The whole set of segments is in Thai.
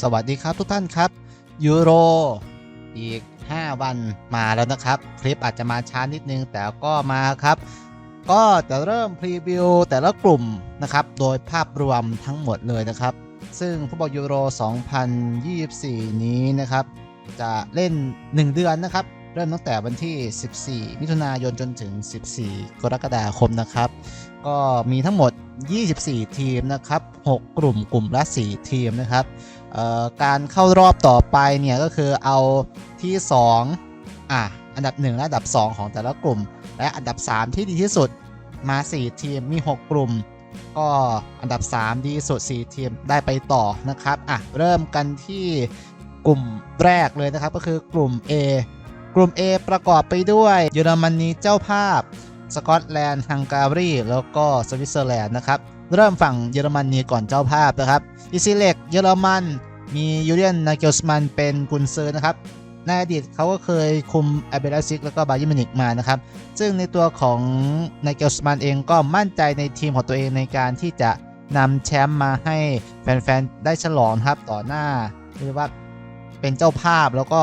สวัสดีครับทุกท่านครับยูโรอีก 5 วันมาแล้วนะครับ คลิปอาจจะมาช้านิดนึงแต่ก็มาครับ ก็จะเริ่มพรีวิวแต่ละกลุ่มนะครับ โดยภาพรวมทั้งหมดเลยนะครับ ซึ่งฟุตบอลยูโร 2024 นี้นะครับ จะเล่น 1 เดือนนะครับ เริ่มตั้งแต่วันที่ 14 มิถุนายนจนถึง 14 กรกฎาคมนะครับ ก็มีทั้งหมด 24 ทีมนะครับ 6 กลุ่มกลุ่มละ 4 ทีมนะครับ การเข้ารอบต่อไปเนี่ยก็คือเอาที่ 2 อะ อันดับ 1 และอันดับ 2 ของแต่ละกลุ่ม และอันดับ 3 ที่ดีที่สุดมา 4 ทีมมี 6 กลุ่ม ก็อันดับ 3 ดีสุด 4 ทีมได้ไปต่อนะครับ อะ เริ่มกันที่กลุ่มแรกเลยนะครับ ก็คือกลุ่ม A กลุ่ม A ประกอบไปด้วยเยอรมนีเจ้าภาพ สกอตแลนด์ฮังการีแล้วก็สวิตเซอร์แลนด์นะครับ เริ่มฝั่งเยอรมนีก่อนเจ้าภาพนะครับอิซิเล็กเยอรมันมียูเรียนนาเกลสมันเป็นกุนซือนะครับในอดีตเขาก็เคยคุมแอเบลซิกแล้วก็บายิมินิกมานะครับ ซึ่งในตัวของนาเกลสมันเองก็มั่นใจในทีมของตัวเองในการที่จะนำแชมป์มาให้แฟนๆ ได้ฉลองครับต่อหน้าเรียกว่าเป็นเจ้าภาพแล้วก็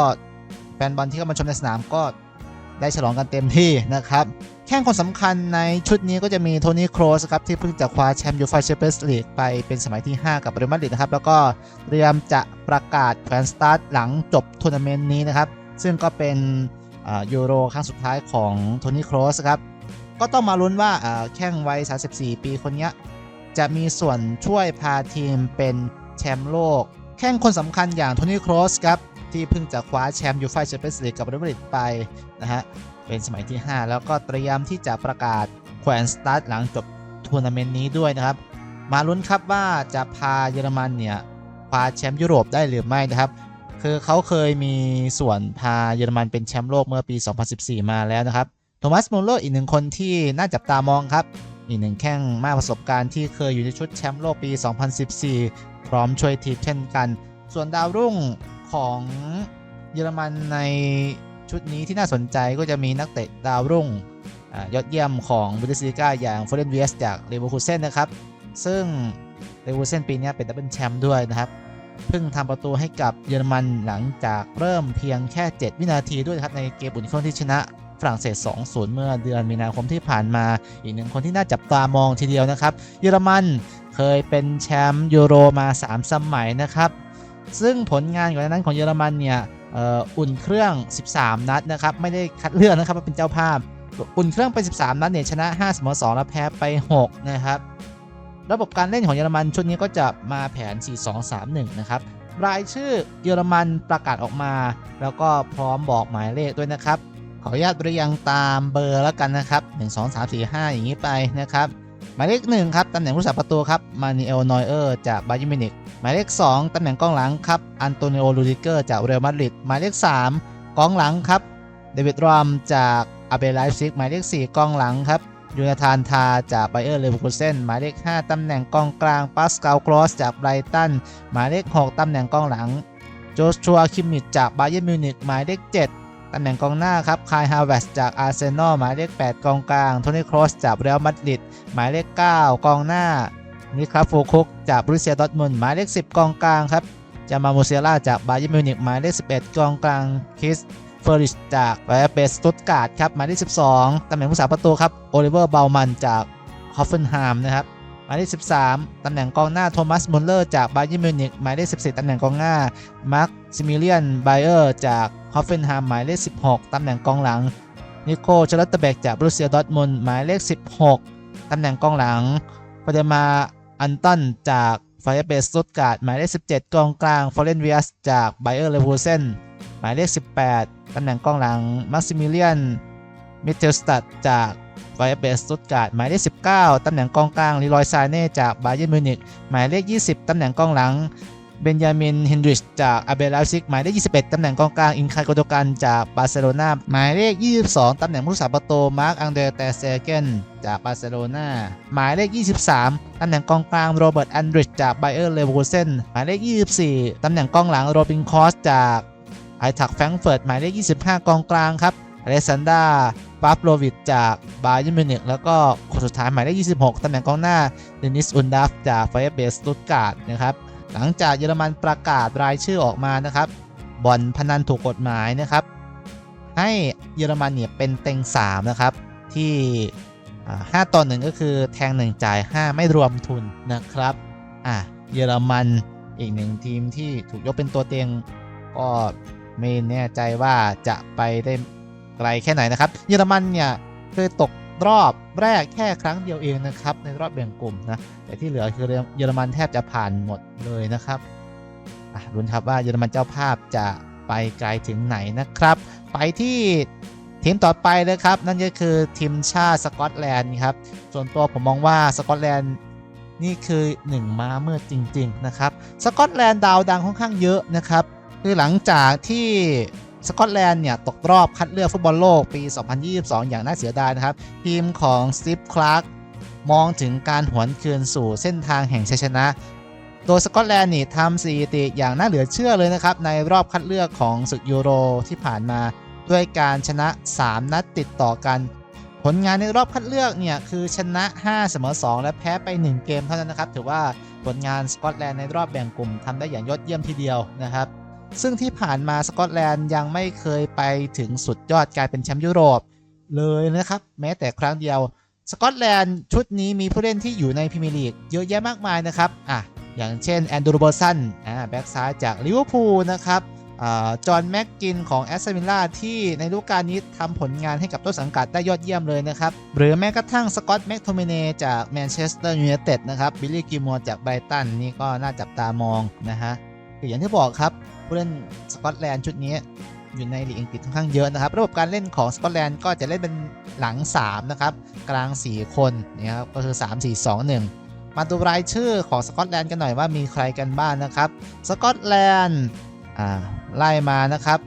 แฟนบอลที่เข้ามาชมในสนามก็ได้ฉลองกันเต็มที่นะครับ ข่งคนสำคัญในชุดนี้ก็จะมีโทนี่โครสครับที่เพิ่งจะคว้าแชมป์ยูฟ่าแชมเปี้ยนส์ลีกไปเป็นสมัยที่ 5 กับเรอัลมาดริดนะครับ แล้วก็เตรียมจะประกาศแขวนสตาร์ทหลังจบทัวร์นาเมนต์นี้นะครับ ซึ่งก็เป็นยูโรครั้งสุดท้ายของโทนี่โครสครับ ก็ต้องมาลุ้นว่าแข่งวัย 34 ปีคนนี้จะมีส่วนช่วยพาทีมเป็นแชมป์โลก แข่งคนสำคัญอย่างโทนี่โครสครับที่เพิ่งจะคว้าแชมป์ยูฟ่าแชมเปี้ยนส์ลีกกับเรอัลมาดริดไปนะฮะ เป็นสมัยที่ 5 แล้วก็เตรียมที่จะประกาศแขวนสตาร์ทหลังจบทัวร์นาเมนต์นี้ด้วยนะครับ มาลุ้นครับว่าจะพาเยอรมันเนี่ยคว้าแชมป์ยุโรปได้หรือไม่นะครับ คือเขาเคยมีส่วนพาเยอรมันเป็นแชมป์โลกเมื่อปี 2014 มาแล้วนะครับ โทมัสมูลเลอร์อีกหนึ่งคนที่น่าจับตามองครับ อีกหนึ่งแข้งมากประสบการณ์ที่เคยอยู่ในชุดแชมป์โลกปี 2014 พร้อมช่วยทีมเช่นกัน ส่วนดาวรุ่งของเยอรมันใน ชุดนี้ที่น่าสนใจก็จะมีนักเตะดาวรุ่งอยอดเยี่ยมของบุนเดสลิก้าอย่างฟอเรนเวียสจากเลเวอร์คูเซนนะครับ ซึ่งเลเวอร์คูเซนปีนี้เป็นดับเบิลแชมป์ด้วยนะครับ เพิ่งทำประตูให้กับเยอรมันหลังจากเริ่มเพียงแค่ 7 วินาทีด้วยครับในเกมอุ่นเครื่องที่ชนะฝรั่งเศส 2-0 เมื่อเดือนมีนาคมที่ผ่านมา อีกหนึ่งคนที่น่าจับตามองทีเดียวนะครับ เยอรมันเคยเป็นแชมป์ยูโรมา 3 สมัยนะครับ ซึ่งผลงานก่อนหน้านั้นของเยอรมันเนี่ย อุ่นเครื่อง 13 นัดนะครับไม่ได้คัดเลือกนะครับว่าเป็นเจ้าภาพ อุ่นเครื่องไป 13 นัดเนี่ยชนะ5เสมอ2แล้วแพ้ไป6นะครับระบบการเล่นของเยอรมันชุดนี้ก็จะมาแผน 4-2-3-1 นะครับรายชื่อเยอรมันประกาศออกมา แล้วก็พร้อมบอกหมายเลขด้วยนะครับ ขออนุญาตเรียงตามเบอร์แล้วกันนะครับ 1 2 3 4 5 อย่างนี้ไปนะครับ หมายเลข1ครับตำแหน่งผู้สาประตูครับมานิเอลนอยเออร์จากบาเยิร์นมิวนิก หมายเลข 2 ตำแหน่งกองหลังครับอันโตนิโอ ลูดิเกอร์จากเรอัลมาดริดหมายเลข 3 กองหลังครับเดวิดรอมจากอาเบไลฟ์ซิกหมายเลข 4 กองหลังครับยูนาธานทาจากไบเออร์เลเวอร์คูเซนหมายเลข 5 ตำแหน่งกองกลางปาสคาลครอสจากไบรตันหมายเลข 6 ตำแหน่งกองหลังโจชัวคิมมิชจากบาเยิร์นมิวนิกหมายเลข 7 ตำแหน่งกองหน้าครับคายฮาวเวสจากอาร์เซนอลหมายเลข 8 กองกลางโทนี่ครอสจากเรอัลมาดริดหมายเลข 9 กองหน้า นิคลาฟูคุกจากบรูเซียดอทมุนหมายเลข 10 กองกลางครับจามาโมเซียล่าจากบาเยิร์นมิวนิกหมายเลข 11 กองกลางคิสเฟอริชจากไบเอเบสตุตการ์ดครับหมายเลข 12 ตำแหน่งผู้สาประตูครับโอลิเวอร์เบลมันจากฮอฟเฟนไฮม์นะครับหมายเลข 13 ตำแหน่งกองหน้าโทมัสมุลเลอร์จากบาเยิร์นมิวนิกหมายเลข 14 ตำแหน่งกองหน้ามาร์คซิมิเลียนไบเออร์จากฮอฟเฟนไฮม์หมายเลข 16 ตำแหน่งกองหลังนิโคชลัตเตเบกจากบรูเซียดอทมุนหมายเลข 16 ตำแหน่งกองหลังปเดมา อันตันจากไฟเบสตุตการ์ดหมายเลข 17 กองกลางฟอเรนเวียสจากไบเออร์เลวูเซนหมายเลข 18 ตำแหน่งกองหลังมักซิมิเลียนมิเทลสตัดจากไฟเบสตุตการ์ดหมายเลข 19 ตำแหน่งกองกลางลีรอยซาเน่จากบาเยิร์นมิวนิกหมายเลข 20 ตำแหน่งกองหลัง เบนยามินเฮนดริชจากอาเบลไลซิกหมายเลข 21 ตำแหน่งกองกลาง อินคาโกโดกันจากบาร์เซโลนาหมายเลข 22 ตำแหน่งผู้สาประตูมาร์คอังเดรเตเซเกนจากบาร์เซโลนาหมายเลข 23 ตำแหน่งกองกลางโรเบิร์ตอันดริชจากไบเออร์เลเวอร์เซนหมายเลข 24 ตำแหน่งกองหลังโรบินคอสจากไอทักแฟรงเฟิร์ตหมายเลข 25 กองกลางครับอเลซันดาปาฟโลวิชจากบาเยิร์นมิวนิกแล้วก็คนสุดท้ายหมายเลข 26 ตำแหน่งกองหน้าเดนิสอุนดัฟจากไฟเบสตุตการ์ดนะครับ หลังจากเยอรมันประกาศรายชื่อออกมานะครับบ่อนพนันถูกกฎหมายนะครับ ให้เยอรมันเนี่ยเป็นเต็ง3นะครับที่5ต่อหนึ่งก็คือแทง 1 จ่าย 5 ไม่รวมทุนนะครับอะเยอรมันอีกหนึ่งทีมที่ถูกยกเป็นตัวเต็งก็ไม่แน่ใจว่าจะไปได้ไกลแค่ไหนนะครับ เยอรมันเนี่ยเคยตก รอบแรกแค่ครั้งเดียวเองนะครับ ในรอบแบ่งกลุ่มนะแต่ที่เหลือคือเยอรมันแทบจะผ่านหมดเลยนะครับรุนครับว่าเยอรมันเจ้าภาพจะไปไกลถึงไหนนะครับ ไปที่ทีมต่อไปเลยครับ นั่นก็คือทีมชาติสกอตแลนด์ครับส่วนตัวผมมองว่าสกอตแลนด์นี่คือหนึ่งม้ามืดจริง ๆ นะครับ สกอตแลนด์ดาวดังค่อนข้างเยอะนะครับ คือหลังจากที่ สกอตแลนด์เนี่ยตกรอบคัดเลือกฟุตบอลโลกปี 2022 อย่างน่าเสียดายนะครับ ทีมของสตีฟคลาร์กมองถึงการหวนคืนสู่เส้นทางแห่งชัยชนะ โดยสกอตแลนด์นี่ทำสถิติอย่างน่าเหลือเชื่อเลยนะครับ ในรอบคัดเลือกของศึกยูโรที่ผ่านมา ด้วยการชนะ 3 นัดติดต่อกัน ผลงานในรอบคัดเลือกเนี่ยคือชนะ 5 เสมอ 2 และแพ้ไป 1 เกมเท่านั้นนะครับ ถือว่าผลงานสกอตแลนด์ในรอบแบ่งกลุ่มทำได้อย่างยอดเยี่ยมทีเดียวนะครับ ซึ่งที่ผ่านมาสกอตแลนด์ยังไม่เคยไปถึงสุดยอดกลายเป็นแชมป์ยุโรปเลยนะครับ แม้แต่ครั้งเดียว สกอตแลนด์ชุดนี้มีผู้เล่นที่อยู่ในพรีเมียร์ลีกเยอะแยะมากมายนะครับอะอย่างเช่นแอนดรูเบอร์สันอ่าแบ็กซ้ายจากลิเวอร์พูลนะครับอ่าจอห์นแม็กกินของแอสตันวิลล่าที่ในฤดูกาลนี้ทำผลงานให้กับต้นสังกัดได้ยอดเยี่ยมเลยนะครับ หรือแม้กระทั่งสกอตแม็กโทมเนจากแมนเชสเตอร์ยูไนเต็ดนะครับบิลลี่กิมมัวจากไบรตันนี่ก็น่าจับตามองนะฮะคืออย่างที่บอกครับ ผู้เล่นสกอตแลนด์ชุดนี้อยู่ในลีกอังกฤษค่อนข้างเยอะนะครับ ระบบการเล่นของสกอตแลนด์ก็จะเล่นเป็นหลัง 3 นะครับ กลาง 4 คนนี่ครับก็คือ 3 4 2 1 มาดูรายชื่อของสกอตแลนด์กันหน่อยว่ามีใครกันบ้างนะครับสกอตแลนด์อ่าไล่มานะครับ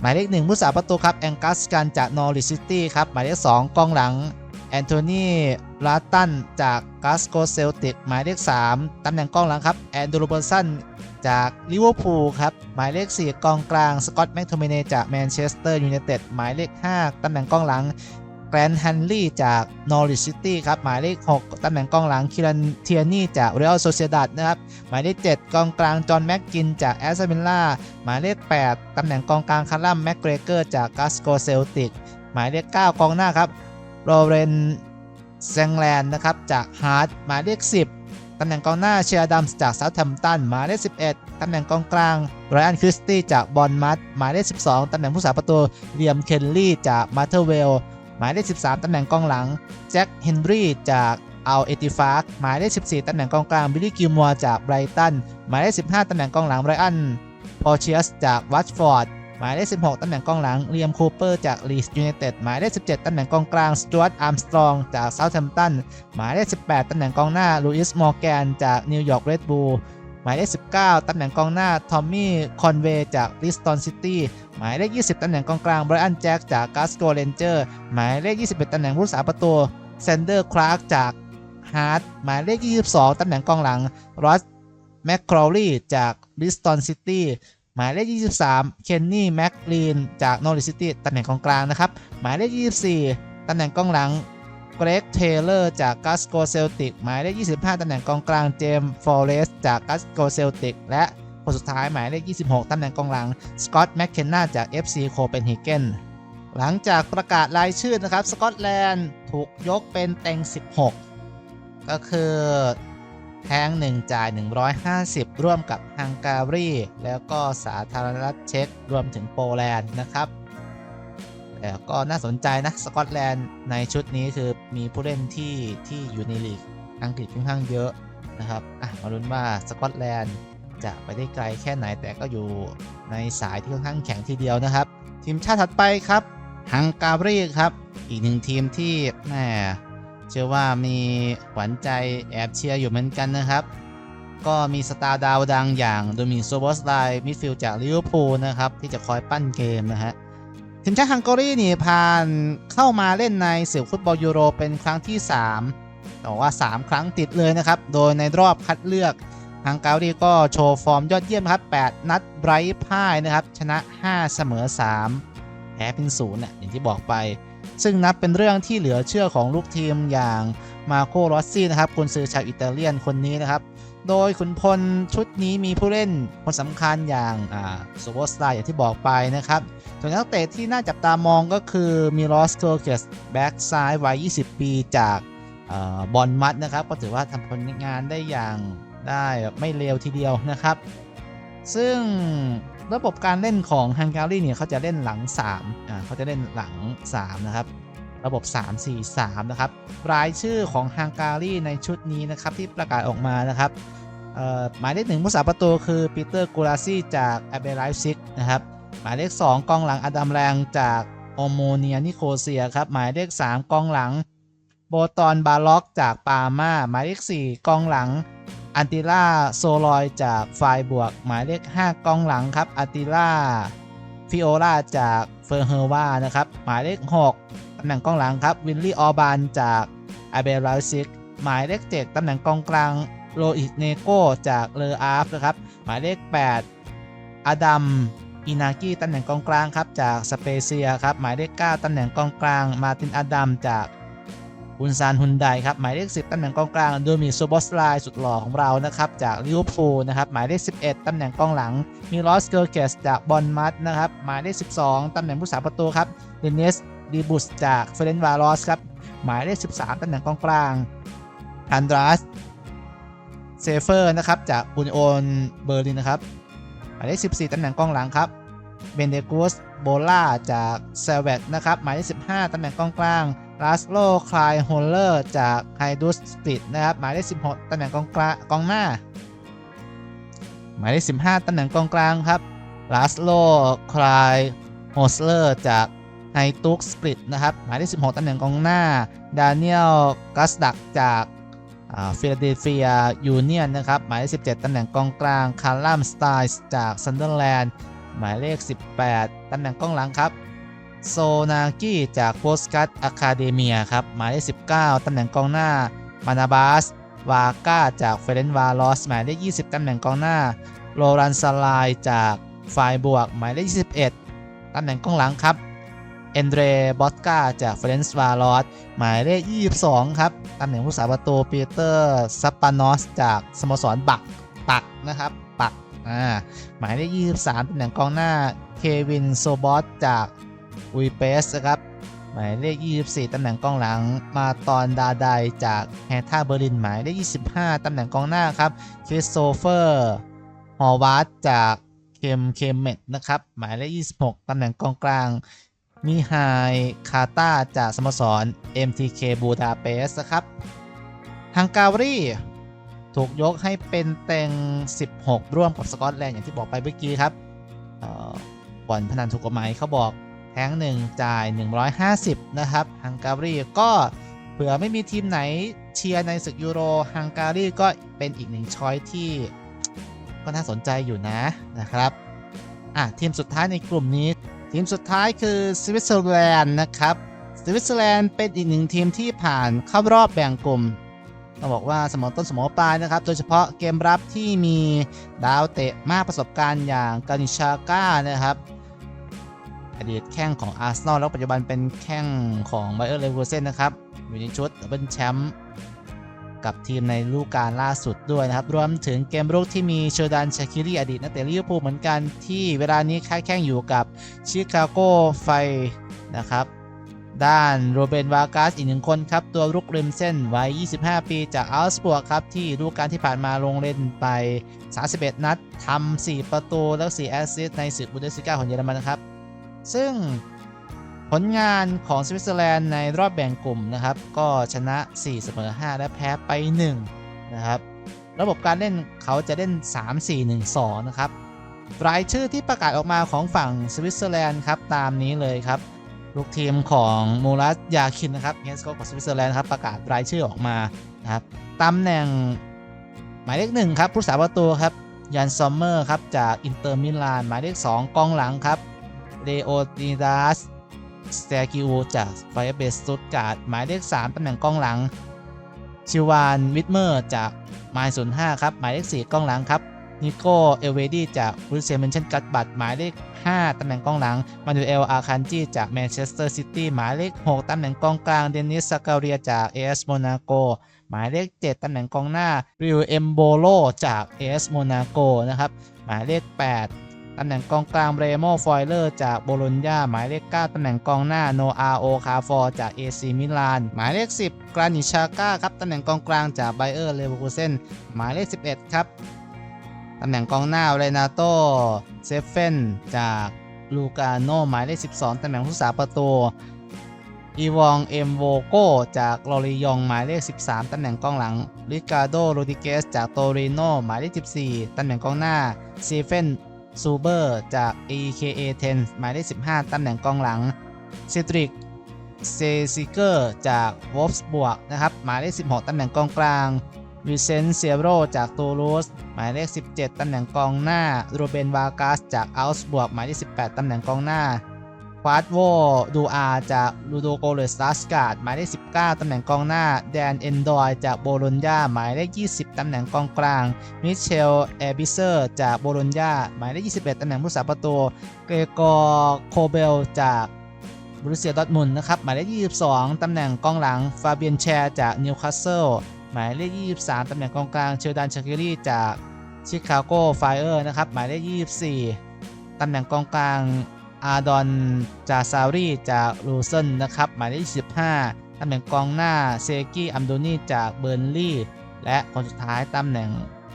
หมายเลขหนึ่งผู้สาประตูครับแองกัสกันจากนอริซิตี้ครับหมายเลขสองกองหลังแอนโทนีลาตันจากกาสโกเซลติกหมายเลข 3 ตำแหน่งกองหลังครับ แอนดรูเบอร์สัน จากลิเวอร์พูลครับ หมายเลข 4 กองกลางสกอตแมคโทมเนจากแมนเชสเตอร์ยูไนเต็ดหมายเลข 5 ตำแหน่งกองหลังแกรนฮันลี่จากนอริซิตี้ครับ หมายเลข 6 ตำแหน่งกองหลังคิรันเทียนี่จากเรอัลโซเซียดัดนะครับ หมายเลข 7 กองกลางจอห์นแม็กกินจากแอสตันวิลล่าหมายเลข 8 ตำแหน่งกองกลางคาร์ลัมแม็กเกรเกอร์จากกาสโกเซลติกหมายเลข 9 กองหน้าครับโรเรนแซงแลนด์นะครับจากฮาร์ดหมายเลข 10 ตำแหน่งกองหน้าเชียร์ดัมส์จากเซาท์แฮมป์ตันหมายเลข11 ตำแหน่งกองกลางไรอันคริสตี้จากบอลมัดหมายเลข12 ตำแหน่งผู้สาประตูเลียมเคนลี่จากมาเทอร์เวลหมายเลข13 ตำแหน่งกองหลังแจ็คเฮนรี่จากอัลเอติฟาร์กหมายเลข14 ตำแหน่งกองกลางบิลลี่กิมัวจากไบรตันหมายเลข15 ตำแหน่งกองหลังไรอันพอเชียสจากวัตฟอร์ด หมายเลข 16 ตำแหน่งกองหลังเลียมคูเปอร์จากลีสยูไนเต็ดหมายเลข 17 ตำแหน่งกองกลางสจวตอาร์มสตรองจากเซาท์แฮมป์ตันหมายเลข 18 ตำแหน่งกองหน้าลูอิสมอร์แกนจากนิวยอร์กเรดบูลหมายเลข 19 ตำแหน่งกองหน้า ทอมมี่ คอนเวย์ จากลิสตันซิตี้ หมายเลข 20 ตำแหน่งกองกลาง ไบรอัน แจ็ค จากกาสโกเรนเจอร์ หมายเลข 21 ตำแหน่งผู้รักษาประตู เซนเดอร์ คลาร์ก จากฮาร์ด หมายเลข 22 ตำแหน่งกองหลัง รอส แมคครอลีจากลิสตันซิตี้ หมายเลข 23 เคนนี่ แม็กลีน จากโนริซิตี้ตำแหน่งกองกลางนะครับ หมายเลข 24 ตำแหน่งกองหลัง เกรก เทเลอร์ จากกัสโกเซลติก หมายเลข 25 ตำแหน่งกองกลาง เจมส์ฟอเรส จากกัสโกเซลติก และคนสุดท้ายหมายเลข 26 ตำแหน่งกองหลัง สกอตแมคเคนนาจาก FC โคเปนเฮเกน หลังจากประกาศรายชื่อนะครับ สกอตแลนด์ถูกยกเป็นเต็ง 16 ก็คือ แทง1จ่าย 150 ร่วมกับฮังการี แล้วก็สาธารณรัฐเช็กรวมถึงโปแลนด์นะครับแต่ก็น่าสนใจนะสกอตแลนด์ในชุดนี้คือมีผู้เล่นที่ที่อยู่ในลีกอังกฤษค่อนข้างเยอะนะครับอะมาลุ้นว่าสกอตแลนด์จะไปได้ไกลแค่ไหนแต่ก็อยู่ในสายที่ค่อนข้างแข็งทีเดียวนะครับ ทีมชาติถัดไปครับฮังการีครับ อีกหนึ่งทีมที่แหม เชื่อว่ามีขวัญใจแอบเชียร์อยู่เหมือนกันนะครับ ก็มีสตาร์ดาวดังอย่างโดมิโซบอสไลมิดฟิลด์จากลิเวอร์พูลนะครับ ที่จะคอยปั้นเกมนะฮะทีมชาติฮังการีนี่ผ่านเข้ามาเล่นในศึกฟุตบอลยูโรเป็นครั้งที่ 3 แต่ว่า 3 ครั้งติดเลยนะครับ โดยในรอบคัดเลือกฮังการีก็โชว์ฟอร์มยอดเยี่ยมครับ 8 นัดไร้พ่ายนะครับ ชนะ 5 เสมอ 3 แพ้เป็นศูนย์น่ะอย่างที่บอกไป ซึ่งนับเป็นเรื่องที่เหลือเชื่อของลูกทีมอย่างมาโครอสซี่นะครับกุนซือชาวอิตาเลียนคนนี้นะครับ โดยขุนพลชุดนี้มีผู้เล่นคนสำคัญอย่างอ่าโซโบสไตล์อย่างที่บอกไปนะครับส่วนนักเตะที่น่าจับตามองก็คือมิลอสโคเกสแบ็กซ้ายวัย 20 ปีจากบอลมัดนะครับ ก็ถือว่าทำผลงานได้อย่างได้ไม่เลวทีเดียวนะครับ ซึ่ง ระบบการเล่นของฮังการีเนี่ยเขาจะเล่นหลัง3อ่าเขาจะเล่นหลัง 3 นะครับ ระบบ 3 4 3 นะครับ รายชื่อของฮังการีในชุดนี้นะครับที่ประกาศออกมานะครับหมายเลขหนึ่งผู้สาประตูคือปีเตอร์กูลาซี่จากแอเบรไลซิกนะครับ หมายเลข 2 กองหลังอดัมแรงจากโอโมเนียนิโคเซียครับ หมายเลข 3 กองหลังโบตอนบาล็อกจากปาม่าหมายเลข 4 กองหลัง อันติล่าโซลอยจากไฟบวกหมายเลข 5 กองหลังครับอันติล่าฟิโอลาจากเฟอร์เฮอร์วานะครับ หมายเลข 6 ตำแหน่งกองหลังครับวินลี่ออบานจากอาเบราซิกหมายเลข 7 ตำแหน่งกองกลางโรอิเนโกจากเลออาฟนะครับ หมายเลข 8 อดัมอินากิตำแหน่งกองกลางครับจากสเปเซียครับ หมายเลข 9 ตำแหน่งกองกลาง มาตินอดัมจาก อุนซานฮุนไดครับหมายเลข 10 ตำแหน่งกองกลางโดมิโซบอสไลสุดหล่อของเรานะครับจากลิเวอร์พูลนะครับหมายเลข 11 ตำแหน่งกองหลังมีลอสเกอร์เกสจากบอลมัดนะครับหมายเลข 12 ตำแหน่งผู้สาประตูครับเดนิสดีบุสจากเฟรนวาลอสครับหมายเลข 13 ตำแหน่งกองกลางอันดราสเซเฟอร์นะครับจากบุนโอนเบอร์ลินนะครับหมายเลข 14 ตำแหน่งกองหลังครับเบนเดกุสโบล่าจากเซเวตนะครับหมายเลข 15 ตำแหน่งกองกลาง ลาสโลคลายโฮลเลอร์จากไฮดูสตรีทนะครับ หมายเลข16ตำแหน่งกองกลางกองหน้า หมายเลข15ตำแหน่งกองกลางครับลาสโลคลายโฮสเลอร์จากไฮตุกสปริตนะครับหมายเลข16ตำแหน่งกองหน้าดานิเอลกัสดักจากฟิลาเดลเฟียยูเนียนนะครับหมายเลข17ตำแหน่งกองกลางคาร์ลัมสไตล์จากซันเดอร์แลนด์หมายเลข 18ตำแหน่งกองหลังครับ โซนากิจากโพสกัตอะคาเดเมียครับหมายเลข19 ตำแหน่งกองหน้ามานาบาสวาก้าจากเฟรนวาลอสหมายเลข20 ตำแหน่งกองหน้าโลรันซาลายจากไฟบวกหมายเลข21 ตำแหน่งกองหลังครับเอนเดรบอสกาจากเฟรนส์วาลอสหมายเลข 22 ครับ ตำแหน่งผู้สาประตูปีเตอร์ซัปปานอสจากสโมสรบักปักนะครับ ปักอ่าหมายเลข 23 ตำแหน่งกองหน้าเควินโซบอสจาก อุยเปสนะครับ หมายเลข 24 ตำแหน่งกองหลังมาตอนดาไดจากแฮท่าเบอร์ลินหมายเลข 25 ตำแหน่งกองหน้าครับคริสโตเฟอร์ฮอวาร์จากเคมเคมเมตนะครับ หมายเลข 26 ตำแหน่งกองกลางมิไฮคาตาจากสโมสร MTK บูดาเปสนะครับฮังการีถูกยกให้เป็นเต็ง 16 ร่วมกับสกอตแลนด์อย่างที่บอกไปเมื่อกี้ครับเอ่อบ่อนพนันถูกกฎหมายเขาบอก แทงหนึ่งจ่าย 150 นะครับฮังการีก็เผื่อไม่มีทีมไหนเชียร์ในศึกยูโรฮังการีก็เป็นอีกหนึ่งช้อยที่ก็น่าสนใจอยู่นะนะครับอะทีมสุดท้ายในกลุ่มนี้ ทีมสุดท้ายคือสวิตเซอร์แลนด์นะครับสวิตเซอร์แลนด์เป็นอีกหนึ่งทีมที่ผ่านเข้ารอบแบ่งกลุ่มต้องบอกว่าสมองต้นสมองปลายนะครับ โดยเฉพาะเกมรับที่มีดาวเตะมากประสบการณ์อย่างกานิชาก้านะครับ อดีตแข้งของอาร์เซนอลแล้วปัจจุบันเป็นแข้งของไบเออร์เลเวอร์เซนนะครับอยู่ในชุดดับเบิลแชมป์กับทีมในฤดูกาลล่าสุดด้วยนะครับ รวมถึงเกมรุกที่มีเชอร์ดานชาคิรีอดีตนักเตะลิเวอร์พูลเหมือนกันที่เวลานี้ค้าแข่งอยู่กับชิคาโกไฟนะครับ ด้านโรเบนวากาสอีกหนึ่งคนครับ ตัวรุกริมเส้นวัย 25 ปีจากอัลสบวกครับ ที่ฤดูกาลที่ผ่านมาลงเล่นไป 31 นัดทำ4ประตูแล้ว4แอสซิสต์ในศึกบุนเดสลิก้าของเยอรมันนะครับ ซึ่งผลงานของสวิตเซอร์แลนด์ในรอบแบ่งกลุ่มนะครับ ก็ชนะ 4 เสมอ 5 และแพ้ไป 1 นะครับ ระบบการเล่นเขาจะเล่น 3-4-1-2 นะครับ รายชื่อที่ประกาศออกมาของฝั่งสวิตเซอร์แลนด์ครับ ตามนี้เลยครับ ลูกทีมของมูรัสยาคินนะครับเฮสโกของสวิตเซอร์แลนด์ครับประกาศรายชื่อออกมานะครับตำแหน่งหมายเลขหนึ่งครับผู้สาประตูครับยันซอมเมอร์ครับจากอินเตอร์มิลานหมายเลข2กองหลังครับ เลโอดิดัสสเตกิโอจากไฟเบสสตุตการ์ดหมายเลข 3 ตำแหน่งกองหลัง ชิวานวิทเมอร์จากไมล์ศูนย์ห้าครับ หมายเลข 4กองหลังครับนิโก้เอลเวดีจากบรูเซียเมนชั่นกัตบัตหมายเลข 5 ตำแหน่งกองหลัง มานูเอลอาคันจีจากแมนเชสเตอร์ซิตี้หมายเลข 6 ตำแหน่งกองกลาง เดนิสซาการเรียจากเอสโมนาโกหมายเลข 7 ตำแหน่งกองหน้า ริวเอมโบโลจากเอสโมนาโกนะครับ หมายเลข 8 ตำแหน่งกองกลางเรโมฟอยเลอร์จากโบโลญญาหมายเลข 9 ตำแหน่งกองหน้าโนอาโอคาฟอร์จากเอซีมิลาน หมายเลข 10 กรานิชาก้าครับ ตำแหน่งกองกลางจากไบเออร์เลเวอร์คูเซนหมายเลข 11 ครับ ตำแหน่งกองหน้าเรนาโตเซฟเฟนจากลูกาโนหมายเลข 12 ตำแหน่งผู้สาประตูอีวองเอ็มโวโกจากลอริยองหมายเลข 13 ตำแหน่งกองหลังริกาโดโรดิเกสจากโตริโนหมายเลข 14 ตำแหน่งกองหน้าเซเฟน ซูเบอร์จาก EKA 10 หมายเลข 15 ตำแหน่งกองหลังเซตริกเซซิเกอร์จากวอฟส์บวกนะครับหมายเลข 16 ตำแหน่งกองกลางวิเซนเซียโรจากตูลูสหมายเลข 17 ตำแหน่งกองหน้าโรเบนวากัสจากอัลส์บวกหมายเลข 18 ตำแหน่งกองหน้า ควาดโวดูอาจากลูโดโกเลสตาสการ์ดหมายเลข19 ตำแหน่งกองหน้า แดนเอนดอยจากโบโลญญาหมายเลข20 ตำแหน่งกองกลาง มิเชลเอบิเซอร์จากโบโลญญาหมายเลข21 ตำแหน่งผู้สาประตู เกรกอร์โคเบลจากบรูเซียดอทมุนนะครับ หมายเลข22 ตำแหน่งกองหลัง ฟาเบียนแชร์จากนิวคาสเซิลหมายเลข23 ตำแหน่งกองกลาง เชลดันชาคิรีจากชิคาโกไฟเออร์นะครับ หมายเลข24 ตำแหน่งกองกลาง อาดอนจาซารีจากลูเซนนะครับหมายเลข25ตำแหน่งกองหน้าเซกิอัมโดนีจากเบอร์นลีย์และคนสุดท้ายตำแหน่ง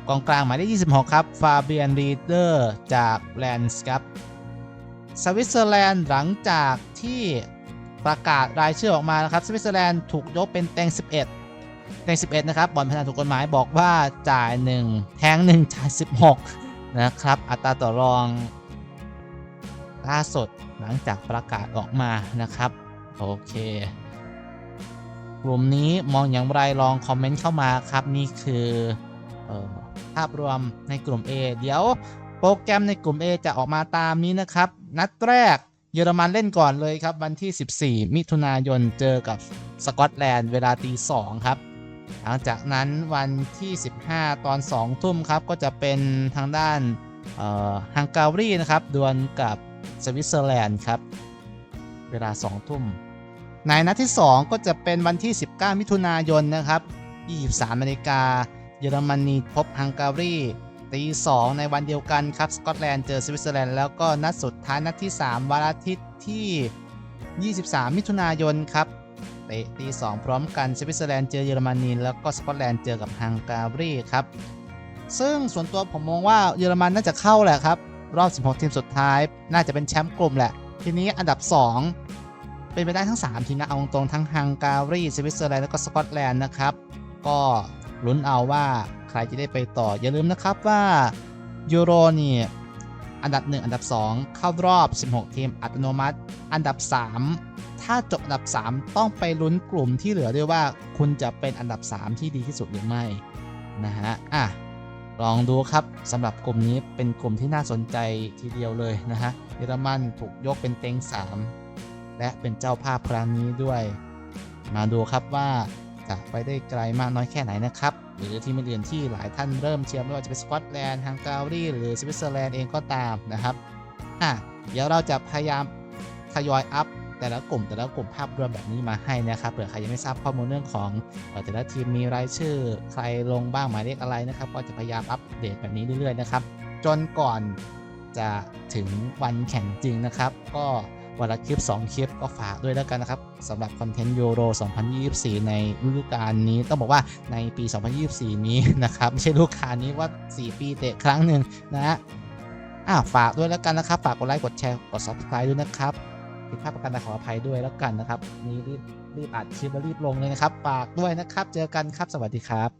กองกลางหมายเลข26 ครับ ฟาเบียนรีเดอร์จากแลนส์ครับ สวิตเซอร์แลนด์หลังจากที่ประกาศรายชื่อออกมานะครับ สวิตเซอร์แลนด์ถูกยกเป็นเต็ง 11 เต็ง 11 นะครับบอนพนันถูกกฎหมายบอกว่าจ่าย 1 แทง 1 จ่าย 16 นะครับ อัตราต่อรอง ล่าสุดหลังจากประกาศออกมานะครับ โอเค กลุ่มนี้มองอย่างไรลองคอมเมนต์เข้ามาครับ นี่คือออภาพรวมในกลุ่ม A เดี๋ยวโปรแกรมในกลุ่ม A จะออกมาตามนี้นะครับ นัดแรกเยอรมันเล่นก่อนเลยครับ วันที่ 14 มิถุนายนเจอกับสกอตแลนด์เวลาตี2ครับ หลังจากนั้นวันที่ 15 ตอน 2 ทุ่มครับ ก็จะเป็นทางด้านฮังการีนะครับดวลกับ สวิตเซอร์แลนด์ครับ เวลา 2 ทุ่ม ในนัดที่ 2 ก็จะเป็นวันที่ 19 มิถุนายนนะครับ 23นาฬิกาเยอรมนีพบฮังการีตี2ในวันเดียวกันครับ สกอตแลนด์เจอสวิตเซอร์แลนด์แล้วก็นัดสุดท้ายนัดที่ 3 วันอาทิตย์ที่ 23 มิถุนายนครับเตะตี2พร้อมกันสวิตเซอร์แลนด์เจอเยอรมนีแล้วก็สกอตแลนด์เจอกับฮังการีครับ ซึ่งส่วนตัวผมมองว่าเยอรมันน่าจะเข้าแหละครับ รอบ 16 ทีมสุดท้าย น่าจะเป็นแชมป์กลุ่มแหละ ทีนี้อันดับ 2 เป็นไปได้ทั้ง 3 ทีมนะ เอาตรงทั้งฮังการีสวิตเซอร์แลนด์แล้วก็สกอตแลนด์นะครับ ก็ลุ้นเอาว่าใครจะได้ไปต่อ อย่าลืมนะครับว่ายูโรนี่อันดับ 1 อันดับ 2 เข้ารอบ 16 ทีมอัตโนมัติ อันดับ 3 ถ้าจบอันดับ 3 ต้องไปลุ้นกลุ่มที่เหลือด้วยว่าคุณจะเป็นอันดับ 3 ที่ดีที่สุดหรือไม่นะฮะอะ ลองดูครับสำหรับกลุ่มนี้เป็นกลุ่มที่น่าสนใจทีเดียวเลยนะฮะเยอรมันถูกยกเป็นเต็ง 3 และเป็นเจ้าภาพครั้งนี้ด้วย มาดูครับว่าจะไปได้ไกลมากน้อยแค่ไหนนะครับ หรือที่ไม่เรียนที่หลายท่านเริ่มเชียร์ไม่ว่าจะเป็นสกอตแลนด์ฮังการีหรือสวิตเซอร์แลนด์เองก็ตามนะครับอะเดี๋ยวเราจะพยายามทยอยอัพ แต่ละกลุ่มแต่ละกลุ่มภาพรวมแบบนี้มาให้นะครับเผื่อใครยังไม่ทราบข้อมูลเรื่องของแต่ละทีมมีรายชื่อ ใครลงบ้างหมายเลขอะไรนะครับ ก็จะพยายามอัปเดตแบบนี้เรื่อยๆนะครับ จนก่อนจะถึงวันแข่งจริงนะครับ ก็วันละคลิป 2 คลิปก็ฝากด้วยแล้วกันนะครับสำหรับคอนเทนต์ยูโร 2024 ในฤดูกาลนี้ต้องบอกว่าในปี 2024 นี้นะครับ ไม่ใช่ฤดูกาลนี้ว่า 4 ปีเตะครั้งหนึ่งนะฮะอ่าฝากด้วยแล้วกันนะครับ ฝากกดไลค์กดแชร์กด subscribe ด้วยนะครับ ผิดพลาดประการใดขออภัยด้วยแล้วกันนะครับ นี่รีบรีบอัดคลิปแล้วรีบลงเลยนะครับฝากด้วยนะครับ เจอกันครับสวัสดีครับ